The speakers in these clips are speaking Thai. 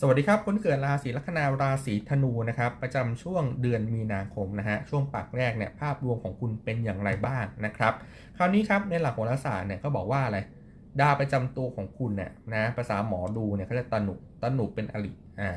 สวัสดีครับคนเกิดราศีลัคนาราศีธนูนะครับประจำช่วงเดือนมีนาคมนะฮะช่วงปักแรกเนี่ยภาพรวมของคุณเป็นอย่างไรบ้างนะครับ คราวนี้ครับในหลักโหราศาสตร์เนี่ยก็บอกว่าอะไรดาวประจำตัวของคุณเนี่ยนะภาษาหมอดูเนี่ยเขาเรียกตนุตนุเป็นอริอ่า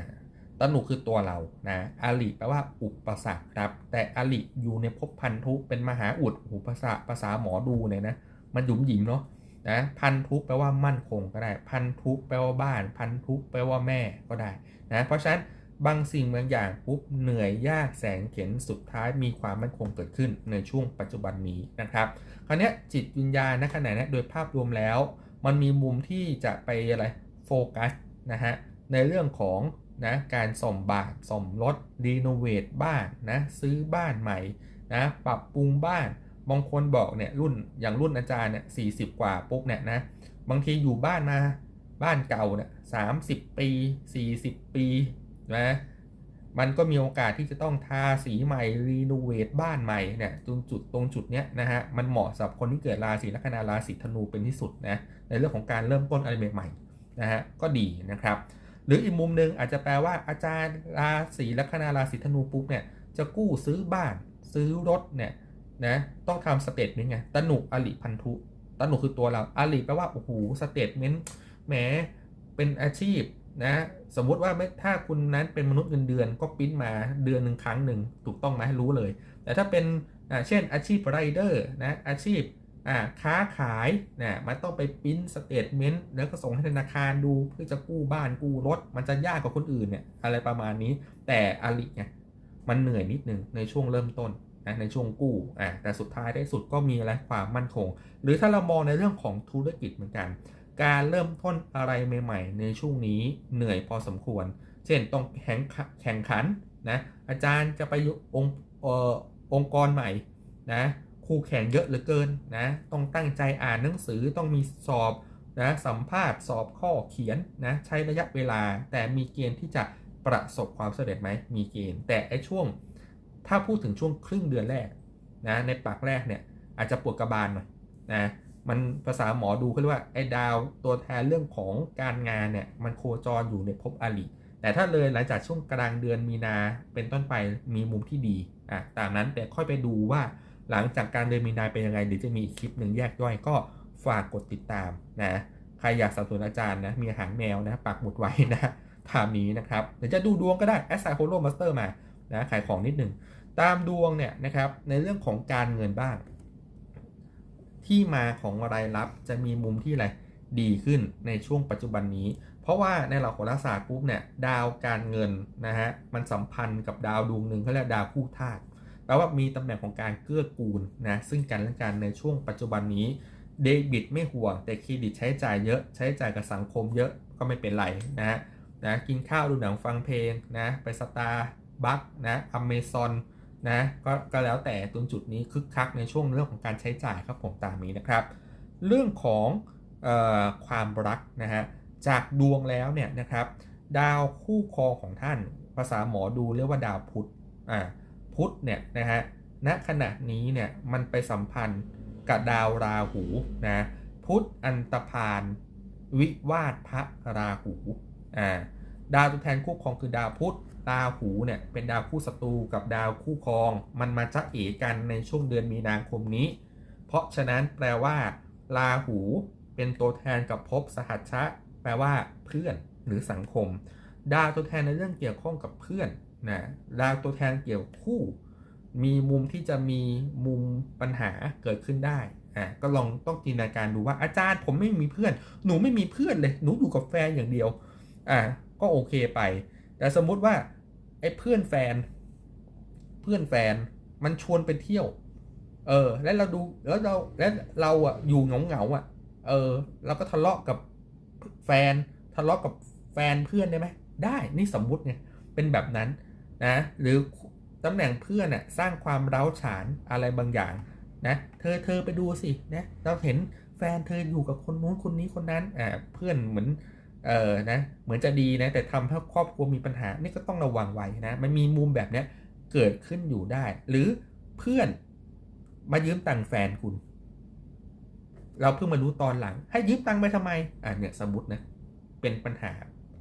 ตนุคือตัวเรานะอริแปลว่าอุปสรรคครับแต่อริอยู่ในภพพันธุเป็นมหาอุดหูภาษาภาษาหมอดูเนี่ยนะมันหยุมหยิมเนาะ นะพันธุกแปลว่ามั่นคงก็ได้ พันธุกแปลว่าบ้าน พันธุกแปลว่าแม่ก็ได้นะเพราะฉะนั้นบางสิ่งบางอย่างปุ๊บเหนื่อยยากแสนเข็นสุดท้ายมีความมั่นคงเกิดขึ้นในช่วงปัจจุบันนี้นะครับ คราวนี้จิตวิญญาณณขณะนี้โดยภาพรวมแล้ว มันมีมุมที่จะไปอะไรโฟกัสนะฮะในเรื่องของนะการสมบานสมรถรีโนเวทบ้านนะซื้อบ้านใหม่นะปรับปรุงบ้าน บางคนบอกเนี่ยรุ่นอย่างรุ่นอาจารย์เนี่ยสีกว่าปุ๊บเนี่ยนะบางทีอยู่บ้านมาบ้านเก่าเนี่ยสามสิบปี40ปีนะมันก็มีโอกาสที่จะต้องทาสีใหม่รีโนเวทบ้านใหม่เนี่ยตรงจุดตรงจุดเนี้ยนะฮะมันเหมาะสำหรับคนที่เกิดราศีลัคนาราศีธนูเป็นที่สุดนะในเรื่องของการเริ่มต้นอะไรใหม่ๆนะฮะก็ดีนะครับ หรืออีกมุมหนึ่งอาจจะแปลว่าอาจารย์ราศีลัคนาราศีธนูปุ๊บเนี่ยจะกู้ซื้อบ้านซื้อรถเนี่ย นะต้องทำสเตทเมนต์ไงตนุอลิพันธุตนุคือตัวเราอลิแปลว่าโอ้โหสเตทเมนต์แหมเป็นอาชีพนะสมมุติว่าไม่ถ้าคุณนั้นเป็นมนุษย์เงินเดือนก็ปริ้นมาเดือนหนึ่งครั้งหนึ่งถูกต้องไหมรู้เลย แต่ถ้าเป็นเช่นอาชีพไรเดอร์นะอาชีพค้าขายนะมันต้องไปปริ้นสเตทเมนต์แล้วก็ส่งให้ธนาคารดูเพื่อจะกู้บ้านกู้รถ มันจะยากกว่าคนอื่นเนี่ยอะไรประมาณนี้ แต่อลิไงมันเหนื่อยนิดนึงในช่วงเริ่มต้น นะในช่วงกู้อ่าแต่สุดท้ายได้สุดก็มีอะไรความมั่นคง หรือถ้าเรามองในเรื่องของธุรกิจเหมือนกัน การเริ่มต้นอะไรใหม่ ๆ ในช่วงนี้เหนื่อยพอสมควร เช่นต้องแข่งขแข่งขันนะอาจารย์จะไปอยู่องค์องค์กรใหม่นะคู่แข่งเยอะเหลือเกินนะต้องตั้งใจอ่านหนังสือต้องมีสอบนะสัมภาษณ์สอบข้อเขียนนะใช้ระยะเวลา แต่มีเกณฑ์ที่จะประสบความสำเร็จไหมมีเกณฑ์แต่ไอช่วง ถ้าพูดถึงช่วงครึ่งเดือนแรกนะในปากแรกเนี่ยอาจจะปวดกระบาลหน่อยนะมันภาษาหมอดูเขาเรียกว่าไอ้ดาวตัวแทนเรื่องของการงานเนี่ยมันโคจรอยู่ในภพอลิแต่ถ้าเลยหลังจากช่วงกลางเดือนมีนาเป็นต้นไปมีมุมที่ดีอะตามนั้นแต่ค่อยไปดูว่าหลังจากการเดือนมีนาเป็นยังไงเดี๋ยวจะมีอีกคลิปหนึ่งแยกย่อยก็ฝากกดติดตามนะใครอยากสับสนอาจารย์นะมีหารแมวนะปักหมุดไว้นะทามนี้นะครับเดี๋ยวจะดูดวงก็ได้แอสไซโฮโลมาสเตอร์มา นะขายของนิดหนึ่งตามดวงเนี่ยนะครับในเรื่องของการเงินบ้าง ที่มาของรายรับจะมีมุมที่อะไรดีขึ้นในช่วงปัจจุบันนี้ เพราะว่าในหลักโหราศาสตร์ปุ๊บเนี่ยดาวการเงินนะฮะมันสัมพันธ์กับดาวดวงหนึ่งเขาเรียกดาวคู่ธาตุแปลว่ามีตำแหน่งของการเกื้อกูลนะซึ่งกันและกันในช่วงปัจจุบันนี้เดบิตไม่ห่วงแต่เครดิตใช้จ่ายเยอะใช้จ่ายกับสังคมเยอะก็ไม่เป็นไรนะฮะนะกินข้าวดูหนังฟังเพลงนะไปสตาร์ บัคนะอเมซอนนะก็ก็แล้วแต่ตรงจุดนี้คึกคักในช่วงเรื่องของการใช้จ่ายครับผมตามนี้นะครับ เรื่องของออความรักนะฮะจากดวงแล้วเนี่ยนะครับ ดาวคู่ครองของท่าน ภาษาหมอดูเรียกว่าดาวพุธอ่าพุธเนี่ยนะฮะณขณะนี้เนี่ยมันไปสัมพันธ์กับดาวราหูนะพุธอันตพานวิวาทพระราหูอ่าดาวตัวแทนคู่ครองคือดาวพุธ ราวหูเนี่ยเป็นดาวคู่ศัตรูกับดาวคู่ครอง มันมาจะเอกันในช่วงเดือนมีนาคมนี้ เพราะฉะนั้นแปลว่าราหูเป็นตัวแทนกับภพสหัชชะ แปลว่าเพื่อนหรือสังคม ดาวตัวแทนในเรื่องเกี่ยวข้องกับเพื่อนนะดาวตัวแทนเกี่ยวคู่ มีมุมที่จะมีมุมปัญหาเกิดขึ้นได้อะก็ลองต้องจินตนาการดูว่าอาจารย์ผมไม่มีเพื่อน หนูไม่มีเพื่อนเลย หนูอยู่กับแฟนอย่างเดียวอะก็โอเคไป แต่สมมุติว่า ไอ้เพื่อนแฟน เพื่อนแฟนมันชวนไปเที่ยว เออ แล้วเราดูแล้วเราแล้วเราอะอยู่เหงาเหงาอะ เออ เราก็ทะเลาะกับแฟนทะเลาะกับแฟนเพื่อนได้ไหมได้นี่สมมุติไงเป็นแบบนั้นนะหรือตำแหน่งเพื่อนน่ะสร้างความร้าวฉานอะไรบางอย่างนะเธอเธอไปดูสินะเราเห็นแฟนเธออยู่กับคนนู้นคนนี้คนนั้นอ่าเพื่อนเหมือน เออนะเหมือนจะดีนะแต่ทำให้ครอบครัวมีปัญหานี่ก็ต้องระวังไว้นะมันมีมุมแบบเนี้ยเกิดขึ้นอยู่ได้ หรือเพื่อนมายืมตังค์แฟนคุณ เราเพิ่งมารู้ตอนหลัง ให้ยืมตังค์ไปทำไมอ่าเนี่ยสมมตินะเป็นปัญหา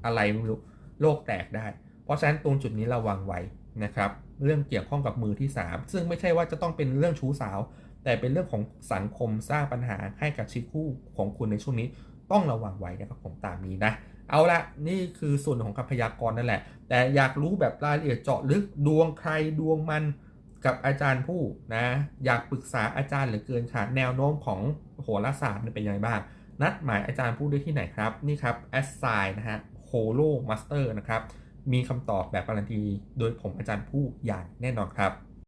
อะไรไม่รู้โลกแตกได้ เพราะฉะนั้นตรงจุดนี้ระวังไว้นะครับ เรื่องเกี่ยวข้องกับมือที่ 3 ซึ่งไม่ใช่ว่าจะต้องเป็นเรื่องชู้สาว แต่เป็นเรื่องของสังคมสร้างปัญหาให้กับชีวิตคู่ของคุณในช่วงนี้ ต้องระวังไว้นะครับผมตามนี้นะ เอาละนี่คือส่วนของคำพยากรณ์นั่นแหละ แต่อยากรู้แบบรายละเอียดเจาะลึกดวงใครดวงมันกับอาจารย์ผู้นะอยากปรึกษาอาจารย์เหลือเกินค่ะแนวโน้มของโหราศาสตร์เป็นยังไงบ้าง นัดหมายอาจารย์ผู้ได้ที่ไหนครับนี่ครับ a s s i g n นะฮะ Holo Master นะครับมีคำตอบแบบการันตีโดยผมอาจารย์ผู้อย่างแน่นอนครับ